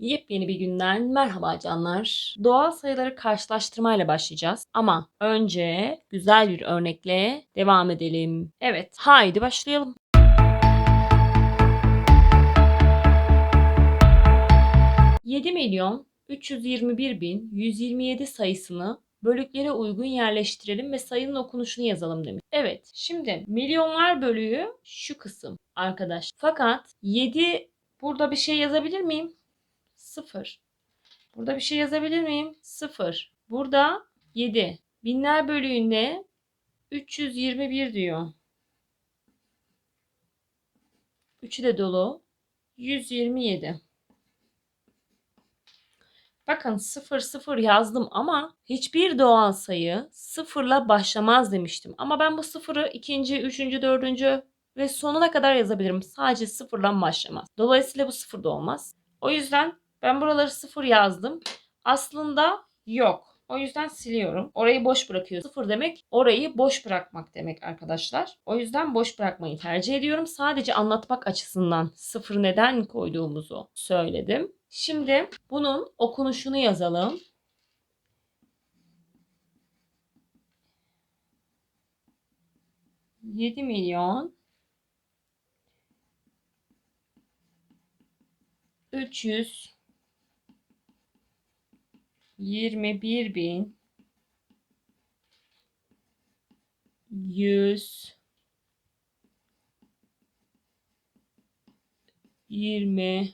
Yepyeni bir günden merhaba canlar. Doğal sayıları karşılaştırmayla başlayacağız. Ama önce güzel bir örnekle devam edelim. Evet, haydi başlayalım. ...7 milyon 321 bin 127 sayısını bölüklere uygun yerleştirelim ve sayının okunuşunu yazalım demiş. Evet, şimdi milyonlar bölüğü şu kısım arkadaş. Fakat 7 burada bir şey yazabilir miyim? 0. Burada bir şey yazabilir miyim? 0. Burada 7. Binler bölüğünde 321 diyor. 3'ü de dolu. 127. Bakın 0 0 yazdım ama hiçbir doğal sayı sıfırla başlamaz demiştim. Ama ben bu sıfırı ikinci, üçüncü, dördüncü ve sonuna kadar yazabilirim. Sadece sıfırdan başlamaz. Dolayısıyla bu sıfır da olmaz. O yüzden ben buraları sıfır yazdım. Aslında yok. O yüzden siliyorum. Orayı boş bırakıyor. Sıfır demek orayı boş bırakmak demek arkadaşlar. O yüzden boş bırakmayı tercih ediyorum. Sadece anlatmak açısından sıfır neden koyduğumuzu söyledim. Şimdi bunun okunuşunu yazalım. Yedi milyon üç yüz yirmi bir bin yüz yirmi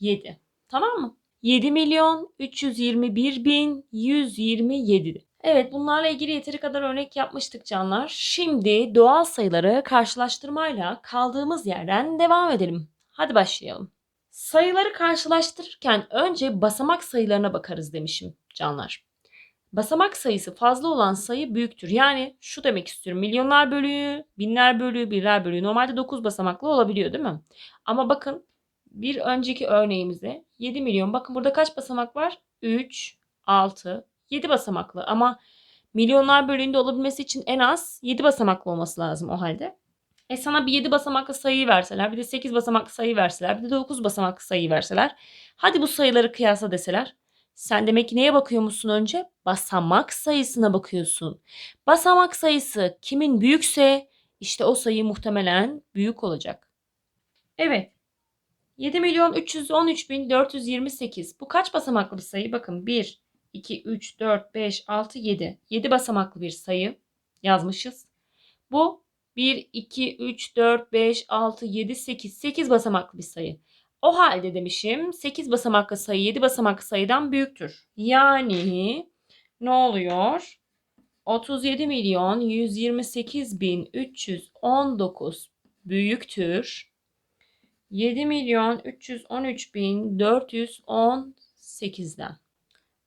7. Tamam mı? 7 milyon 321 bin 127. Evet bunlarla ilgili yeteri kadar örnek yapmıştık canlar. Şimdi doğal sayıları karşılaştırmayla kaldığımız yerden devam edelim. Hadi başlayalım. Sayıları karşılaştırırken önce basamak sayılarına bakarız demişim canlar. Basamak sayısı fazla olan sayı büyüktür. Yani şu demek istiyorum. Milyonlar bölüğü, binler bölüğü, birler bölüğü normalde 9 basamaklı olabiliyor değil mi? Ama bakın bir önceki örneğimizde 7 milyon. Bakın burada kaç basamak var? 3, 6, 7 basamaklı. Ama milyonlar bölüğünde olabilmesi için en az 7 basamaklı olması lazım o halde. E sana bir 7 basamaklı sayı verseler, bir de 8 basamaklı sayı verseler, bir de 9 basamaklı sayı verseler. Hadi bu sayıları kıyasla deseler. Sen demek ki neye bakıyormuşsun önce? Basamak sayısına bakıyorsun. Basamak sayısı kimin büyükse işte o sayı muhtemelen büyük olacak. Evet. 7 milyon 313 bin 428. Bu kaç basamaklı bir sayı? Bakın 1, 2, 3, 4, 5, 6, 7. 7 basamaklı bir sayı yazmışız. Bu 1, 2, 3, 4, 5, 6, 7, 8. 8 basamaklı bir sayı. O halde demişim 8 basamaklı sayı 7 basamaklı sayıdan büyüktür. Yani ne oluyor? 37 milyon 128 bin 319 büyüktür. 7 milyon 313 bin 418'den.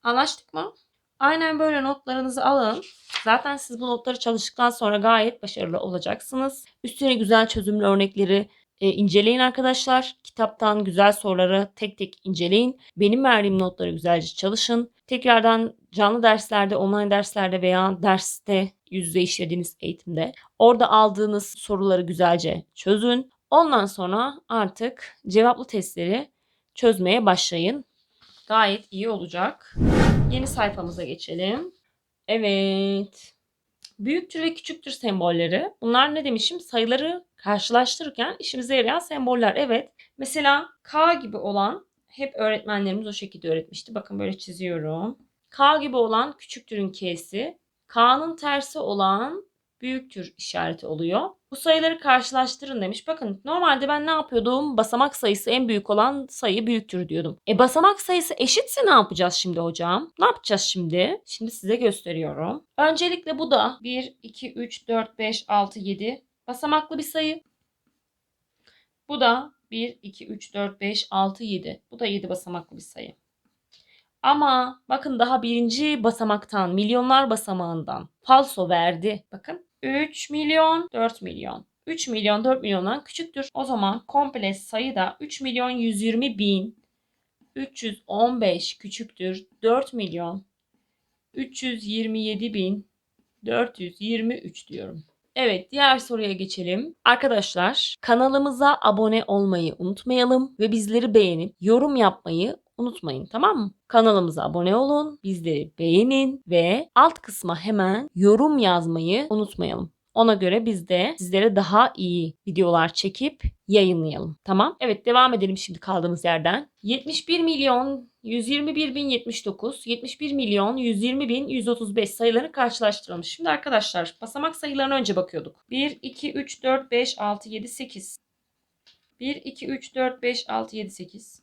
Anlaştık mı? Aynen böyle notlarınızı alın. Zaten siz bu notları çalıştıktan sonra gayet başarılı olacaksınız. Üstüne güzel çözümlü örnekleri e, inceleyin arkadaşlar. Kitaptan güzel soruları tek tek inceleyin. Benim verdiğim notları güzelce çalışın. Tekrardan canlı derslerde, online derslerde veya derste yüz yüze işlediğiniz eğitimde orada aldığınız soruları güzelce çözün. Ondan sonra artık cevaplı testleri çözmeye başlayın. Gayet iyi olacak. Yeni sayfamıza geçelim. Evet. Büyüktür ve küçüktür sembolleri. Bunlar ne demişim? Sayıları karşılaştırırken işimize yarayan semboller. Evet. Mesela K gibi olan hep öğretmenlerimiz o şekilde öğretmişti. Bakın böyle çiziyorum. K gibi olan küçüktürün K'si. K'nın tersi olan büyüktür işareti oluyor. Bu sayıları karşılaştırın demiş. Bakın normalde ben ne yapıyordum? Basamak sayısı en büyük olan sayı büyüktür diyordum. E basamak sayısı eşitse ne yapacağız şimdi hocam? Ne yapacağız şimdi? Şimdi size gösteriyorum. Öncelikle bu da 1, 2, 3, 4, 5, 6, 7 basamaklı bir sayı. Bu da 1, 2, 3, 4, 5, 6, 7. Bu da 7 basamaklı bir sayı. Ama bakın daha birinci basamaktan, milyonlar basamağından falso verdi. Bakın 3 milyon 4 milyon. 3 milyon 4 milyondan küçüktür. O zaman komple sayı da 3 milyon 120 bin 315 küçüktür. 4 milyon 327 bin 423 diyorum. Evet, diğer soruya geçelim. Arkadaşlar, kanalımıza abone olmayı unutmayalım ve bizleri beğenip yorum yapmayı unutmayın tamam mı? Kanalımıza abone olun, bizleri beğenin ve alt kısma hemen yorum yazmayı unutmayalım. Ona göre biz de sizlere daha iyi videolar çekip yayınlayalım. Tamam? Evet devam edelim şimdi kaldığımız yerden. 71 milyon 121 bin 79, 71 milyon 120 bin 135 sayılarını karşılaştıralım. Şimdi arkadaşlar basamak sayılarına önce bakıyorduk. 1, 2, 3, 4, 5, 6, 7, 8. 1, 2, 3, 4, 5, 6, 7, 8.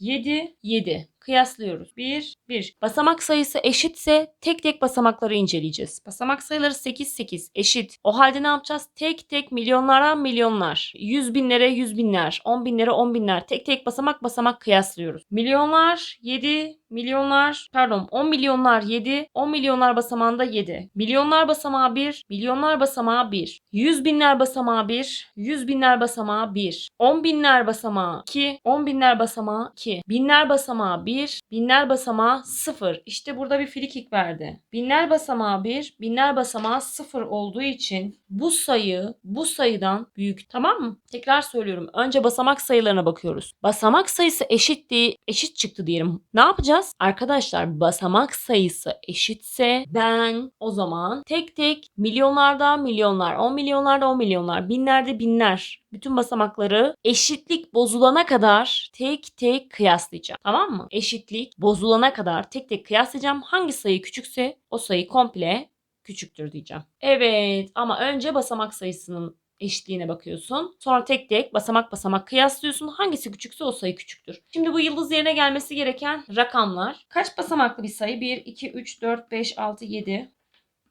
7, 7. Kıyaslıyoruz. 1, 1. Basamak sayısı eşitse tek tek basamakları inceleyeceğiz. Basamak sayıları 8, 8 eşit. O halde ne yapacağız? Tek tek milyonlara milyonlar. Yüz binlere yüz binler. On binlere on binler. Tek tek basamak basamak kıyaslıyoruz. Milyonlar 7, milyonlar pardon 10 milyonlar 7, 10 milyonlar basamağında 7. Milyonlar basamağı 1, milyonlar basamağı 1. 100 binler basamağı 1, 100 binler basamağı 1. 10 binler basamağı 2, 10 binler basamağı 2. Binler basamağı 1, binler basamağı 0. İşte burada bir frikik verdi. Binler basamağı 1, binler basamağı 0 olduğu için bu sayı bu sayıdan büyük. Tamam mı? Tekrar söylüyorum. Önce basamak sayılarına bakıyoruz. Basamak sayısı eşitti, eşit çıktı diyelim. Ne yapacağız? Arkadaşlar basamak sayısı eşitse ben o zaman tek tek milyonlarda milyonlar, 10 milyonlarda 10 milyonlar, binlerde binler bütün basamakları eşitlik bozulana kadar tek tek kıyaslayacağım. Tamam mı? Eşitlik bozulana kadar tek tek kıyaslayacağım. Hangi sayı küçükse o sayı komple küçüktür diyeceğim. Evet ama önce basamak sayısının eşitliğine bakıyorsun. Sonra tek tek basamak basamak kıyaslıyorsun. Hangisi küçükse o sayı küçüktür. Şimdi bu yıldız yerine gelmesi gereken rakamlar. Kaç basamaklı bir sayı? 1, 2, 3, 4, 5, 6, 7.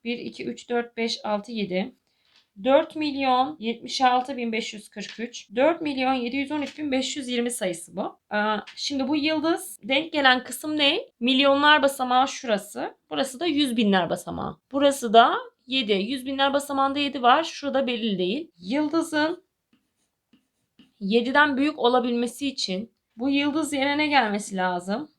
1, 2, 3, 4, 5, 6, 7. 4 milyon 76 bin 543. 4 milyon 713 bin 520 sayısı bu. Aa, Şimdi bu yıldız denk gelen kısım ne? Milyonlar basamağı şurası. Burası da yüz binler basamağı. Burası da 7. Yüz binler basamağında 7 var. Şurada belli değil. Yıldızın 7'den büyük olabilmesi için bu yıldız yerine ne gelmesi lazım?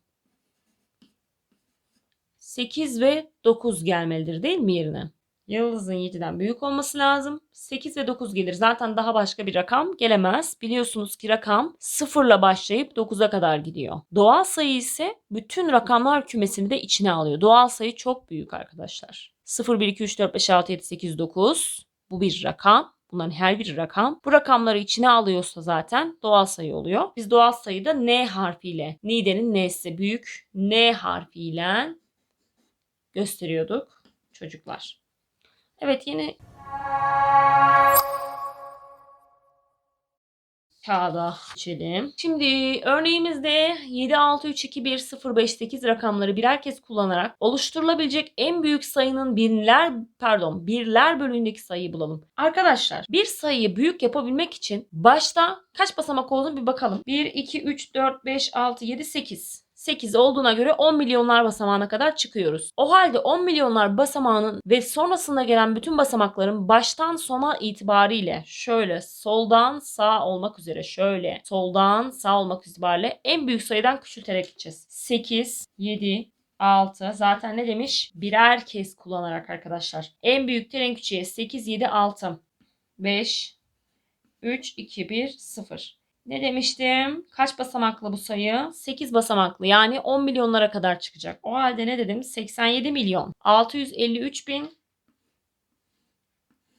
8 ve 9 gelmelidir değil mi yerine? Yıldızın 7'den büyük olması lazım. 8 ve 9 gelir. Zaten daha başka bir rakam gelemez. Biliyorsunuz ki rakam 0 ile başlayıp 9'a kadar gidiyor. Doğal sayı ise bütün rakamlar kümesini de içine alıyor. Doğal sayı çok büyük arkadaşlar. 0, 1, 2, 3, 4, 5, 6, 7, 8, 9. Bu bir rakam. Bunların her bir rakam. Bu rakamları içine alıyorsa zaten doğal sayı oluyor. Biz doğal sayıda N harfiyle, Nide'nin N'si büyük N harfiyle gösteriyorduk çocuklar. Evet yeni kağıda geçelim. Şimdi örneğimizde 7, 6, 3, 2, 1, 0, 5, 8 rakamları birer kez kullanarak oluşturulabilecek en büyük sayının binler pardon birler bölüğündeki sayıyı bulalım. Arkadaşlar bir sayıyı büyük yapabilmek için başta kaç basamak olduğunu bir bakalım. 1, 2, 3, 4, 5, 6, 7, 8. 8 olduğuna göre 10 milyonlar basamağına kadar çıkıyoruz. O halde 10 milyonlar basamağının ve sonrasında gelen bütün basamakların baştan sona itibariyle şöyle soldan sağ olmak üzere şöyle soldan sağ olmak itibariyle en büyük sayıdan küçülterek gideceğiz. 8, 7, 6 zaten ne demiş? Birer kez kullanarak arkadaşlar. En büyükten en küçüğe 8, 7, 6, 5, 3, 2, 1, 0. Ne demiştim? Kaç basamaklı bu sayı? 8 basamaklı yani 10 milyonlara kadar çıkacak. O halde ne dedim? 87 milyon 653 bin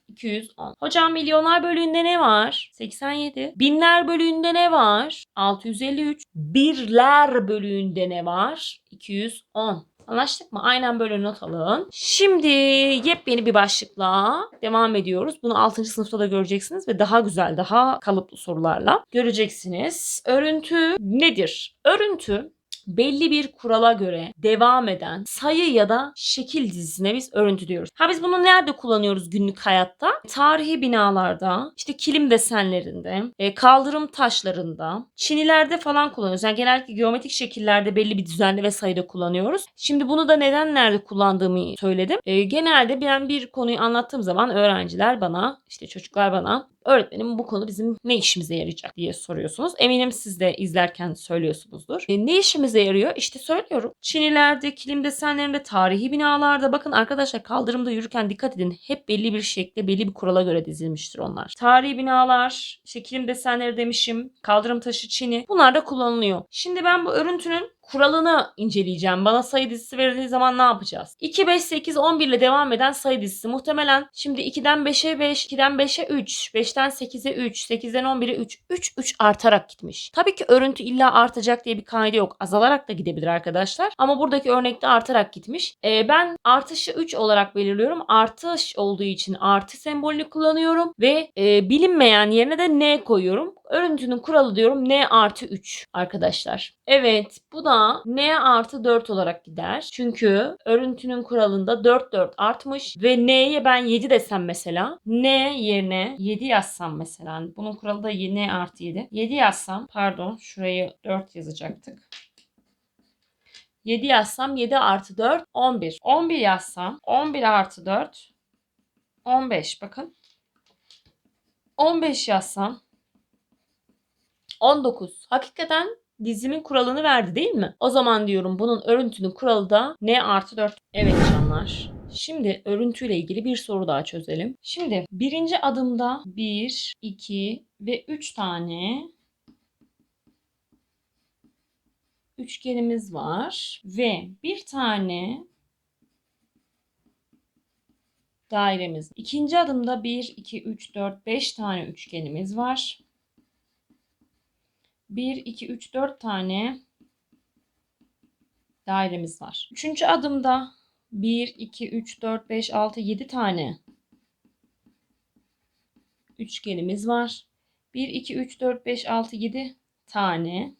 210. Hocam milyonlar bölüğünde ne var? 87. Binler bölüğünde ne var? 653. Birler bölüğünde ne var? 210. Anlaştık mı? Aynen böyle not alın. Şimdi yepyeni bir başlıkla devam ediyoruz. Bunu 6. sınıfta da göreceksiniz ve daha güzel, daha kalıplı sorularla göreceksiniz. Örüntü nedir? Örüntü belli bir kurala göre devam eden sayı ya da şekil dizisine biz örüntü diyoruz. Ha biz bunu nerede kullanıyoruz günlük hayatta? Tarihi binalarda, işte kilim desenlerinde, e, kaldırım taşlarında, çinilerde falan kullanıyoruz. Yani genellikle geometrik şekillerde belli bir düzenli ve sayıda kullanıyoruz. Şimdi bunu da neden nerede kullandığımı söyledim. E, genelde ben bir konuyu anlattığım zaman öğrenciler bana, işte çocuklar bana öğretmenim bu konu bizim ne işimize yarayacak diye soruyorsunuz. Eminim siz de izlerken söylüyorsunuzdur. E, ne işimize yarıyor? İşte söylüyorum. Çinilerde, kilim desenlerinde, tarihi binalarda bakın arkadaşlar kaldırımda yürürken dikkat edin. Hep belli bir şekilde belli bir kurala göre dizilmiştir onlar. Tarihi binalar, işte kilim desenleri demişim, kaldırım taşı çini bunlar da kullanılıyor. Şimdi ben bu örüntünün kuralını inceleyeceğim. Bana sayı dizisi verildiği zaman ne yapacağız? 2, 5, 8, 11 ile devam eden sayı dizisi. Muhtemelen şimdi 2'den 5'e 5, 2'den 5'e 3, 5'ten 8'e 3, 8'den 11'e 3, 3, 3 artarak gitmiş. Tabii ki örüntü illa artacak diye bir kaide yok. Azalarak da gidebilir arkadaşlar. Ama buradaki örnekte artarak gitmiş. Ee, ben artışı 3 olarak belirliyorum. Artış olduğu için artı sembolünü kullanıyorum ve e, bilinmeyen yerine de n koyuyorum. Örüntünün kuralı diyorum n artı 3 arkadaşlar. Evet bu da n artı 4 olarak gider. Çünkü örüntünün kuralında 4 4 artmış ve n'ye ben 7 desem mesela n yerine 7 yazsam mesela hani bunun kuralı da n artı 7. 7 yazsam pardon şurayı 4 yazacaktık. 7 yazsam 7 artı 4 11. 11 yazsam 11 artı 4 15 bakın. 15 yazsam 19. Hakikaten dizimin kuralını verdi değil mi? O zaman diyorum bunun örüntünün kuralı da n artı 4. Evet canlar. Şimdi örüntüyle ilgili bir soru daha çözelim. Şimdi birinci adımda 1, 2 ve 3 tane üçgenimiz var ve bir tane dairemiz. İkinci adımda 1, 2, 3, 4, 5 tane üçgenimiz var. 1, 2, 3, 4 tane dairemiz var. Üçüncü adımda 1, 2, 3, 4, 5, 6, 7 tane üçgenimiz var. 1, 2, 3, 4, 5, 6, 7 tane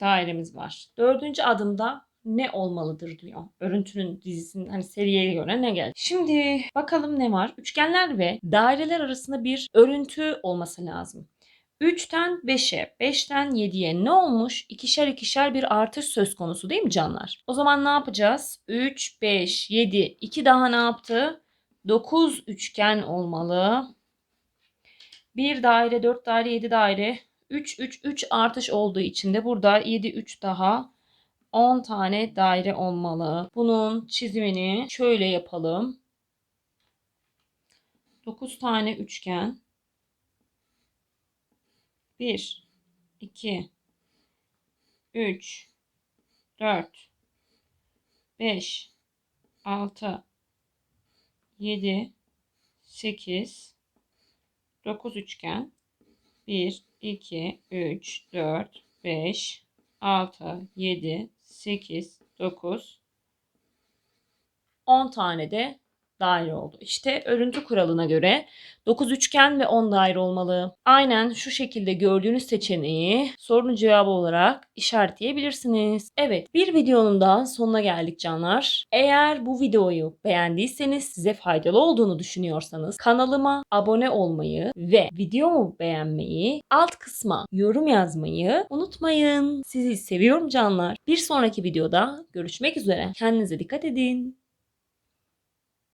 dairemiz var. Dördüncü adımda ne olmalıdır diyor. Örüntünün dizisinin hani seriye göre ne geldi. Şimdi bakalım ne var? Üçgenler ve daireler arasında bir örüntü olması lazım. 3'ten 5'e, 5'ten 7'ye ne olmuş? İkişer ikişer bir artış söz konusu değil mi canlar? O zaman ne yapacağız? 3, 5, 7, 2 daha ne yaptı? 9 üçgen olmalı. 1 daire, 4 daire, 7 daire. 3, 3, 3 artış olduğu için de burada 7, 3 daha 10 tane daire olmalı. Bunun çizimini şöyle yapalım. 9 tane üçgen. 1, 2, 3, 4, 5, 6, 7, 8, 9 üçgen. 1, 2, 3, 4, 5, 6, 7, 8, 9, 10 tane de daire oldu. İşte örüntü kuralına göre 9 üçgen ve 10 daire olmalı. Aynen şu şekilde gördüğünüz seçeneği sorunun cevabı olarak işaretleyebilirsiniz. Evet bir videonun daha sonuna geldik canlar. Eğer bu videoyu beğendiyseniz size faydalı olduğunu düşünüyorsanız kanalıma abone olmayı ve videomu beğenmeyi alt kısma yorum yazmayı unutmayın. Sizi seviyorum canlar. Bir sonraki videoda görüşmek üzere. Kendinize dikkat edin.